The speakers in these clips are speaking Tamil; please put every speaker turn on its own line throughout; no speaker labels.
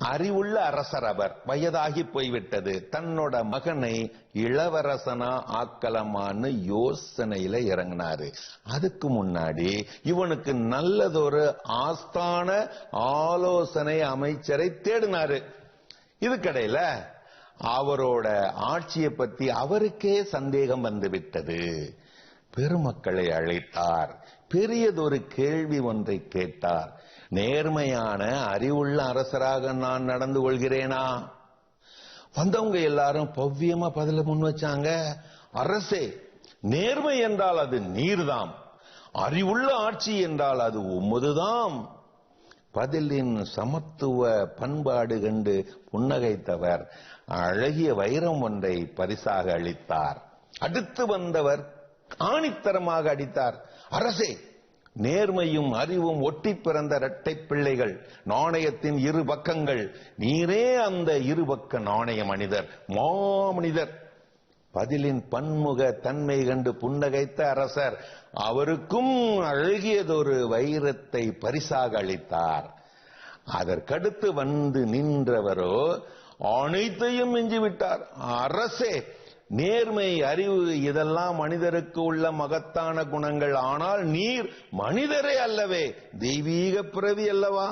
அறிவுள்ள அரசர் அவர். வயதாகி போய்விட்டது. தன்னோட மகனை இளவரசனா ஆக்கலமான்னு யோசனையில இறங்கினாரு. அதுக்கு முன்னாடி இவனுக்கு நல்லதொரு ஆஸ்தான ஆலோசனை அமைச்சரை தேடினாரு. இதுக்கடையில அவரோட ஆட்சியை பத்தி அவருக்கே சந்தேகம் வந்துவிட்டது. பெருமக்களை அழைத்தார். பெரியதொரு கேள்வி ஒன்றை கேட்டார். நேர்மையான அறிவுள்ள அரசராக நான் நடந்து கொள்கிறேனா? வந்தவங்க எல்லாரும் பவ்யமா பதில முன் வச்சாங்க. அரசே நேர்மை என்றால் அது நீர்தாம். அறிவுள்ள ஆட்சி என்றால் அது உமதுதாம். பதிலின் சமத்துவ பண்பாடு கண்டு புன்னகைத்தவர். அழகிய வைரம் ஒன்றை பரிசாக அளித்தார். அடுத்து வந்தவர் ஆணித்தரமாக அடித்தார். அரசே நேர்மையும் அறிவும் ஒட்டி பிறந்த இரட்டை பிள்ளைகள் நாணயத்தின் இரு பக்கங்கள். நீரே அந்த இருபக்க நாணய மனிதர் மாமனிதர். பதிலின் பன்முக தன்மை கண்டு புன்னகைத்த அரசர் அவருக்கும் அழகியதொரு வைரத்தை பரிசாக அளித்தார். அதற்கடுத்து வந்து நின்றவரோ அனைத்தையும் மிஞ்சிவிட்டார். அரசே நேர்மை அறிவு இதெல்லாம் மனிதருக்கு உள்ள மகத்தான குணங்கள். ஆனால் நீர் மனிதரே அல்லவே தெய்வீக பிறவி அல்லவா?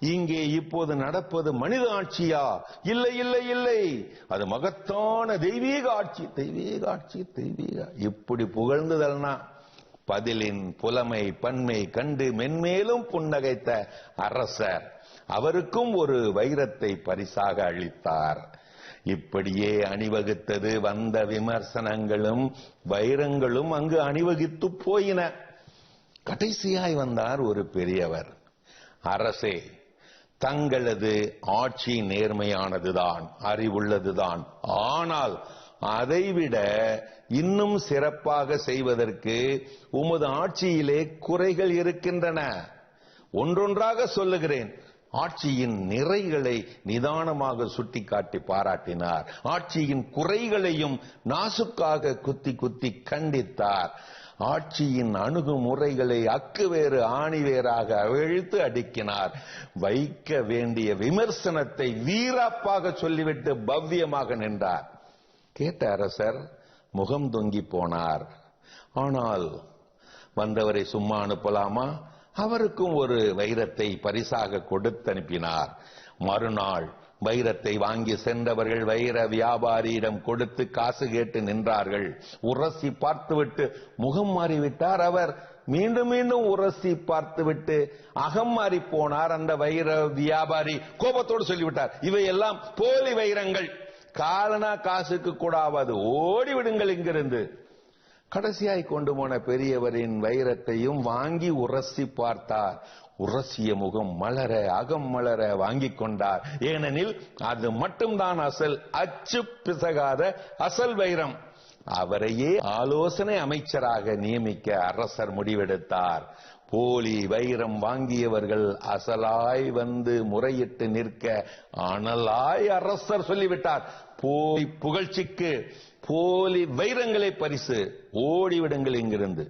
இங்கே இப்போது நடப்பது மனித ஆட்சியா? இல்லை இல்லை இல்லை. அது மகத்தான தெய்வீக ஆட்சி. தெய்வீக ஆட்சி தெய்வீக. இப்படி புகழ்ந்துதல்னா பதிலின் புலமை பன்மை கண்டு மென்மேலும் புன்னகைத்த அரசர். அவருக்கும் ஒரு வைரத்தை பரிசாக அளித்தார். இப்படியே அணிவகுத்தது வந்த விமர்சனங்களும் வைரங்களும் அங்கு அணிவகுத்து போயின. கடைசியாய் வந்தார் ஒரு பெரியவர். அரசே தங்களது ஆட்சி நேர்மையானதுதான் அறிவுள்ளதுதான். ஆனால் அதைவிட இன்னும் சிறப்பாக செய்வதற்கு உமது ஆட்சியிலே குறைகள் இருக்கின்றன. ஒன்றொன்றாக சொல்லுகிறேன். ஆட்சியின் நிறைகளை நிதானமாக சுட்டிக்காட்டி பாராட்டினார். ஆட்சியின் குறைகளையும் நாசுக்காக குத்தி குத்தி கண்டித்தார். ஆட்சியின் அணுகுமுறைகளை அக்குவேறு ஆணிவேராக அவிழ்த்து அடுக்கினார். வைக்க வேண்டிய விமர்சனத்தை வீராப்பாக சொல்லிவிட்டு பவ்யமாக நின்றார். கேட்ட அரசர் முகம் தொங்கி போனார். ஆனால் வந்தவரை சும்மா அனுப்பலாமா? அவருக்கும் ஒரு வைரத்தை பரிசாக கொடுத்து அனுப்பினார். மறுநாள் வைரத்தை வாங்கி சென்றவர்கள் வைர வியாபாரியிடம் கொடுத்து காசு கேட்டு நின்றார்கள். உரசி பார்த்துவிட்டு முகம் மாறிவிட்டார் அவர். மீண்டும் மீண்டும் உரசி பார்த்துவிட்டு அகம் மாறி போனார் அந்த வைர வியாபாரி. கோபத்தோடு சொல்லிவிட்டார் இவையெல்லாம் போலி வைரங்கள். காலனா காசுக்கு கூடாவது ஓடிவிடுங்கள் இங்கிருந்து. கடைசியாய் கொண்டு போன பெரியவரின் வைரத்தையும் வாங்கி உரசி பார்த்தார். உரசிய முகம் மலர அகம் மலர வாங்கி கொண்டார். ஏனெனில் அது மட்டும்தான் அசல். அச்சு பிசகாத அசல் வைரம். அவரையே ஆலோசனை அமைச்சராக நியமிக்க அரசர் முடிவெடுத்தார். போலி வைரம் வாங்கியவர்கள் அசலாய் வந்து முறையிட்டு நிற்க அனலாய் அரசர் சொல்லிவிட்டார். போலி புகழ்ச்சிக்கு போலி வைரங்களை பரிசு ஓடிவிடுங்கள் இங்கிருந்து.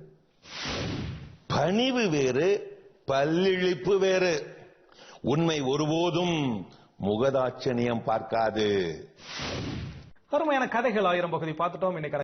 பணிவு வேறு பல்லிழிப்பு வேறு. உண்மை ஒருபோதும் முகதாட்சணியம் பார்க்காது.
அருமையான கதைகள் ஆயிரம் பகுதி பார்த்துட்டோம். இன்னைக்கு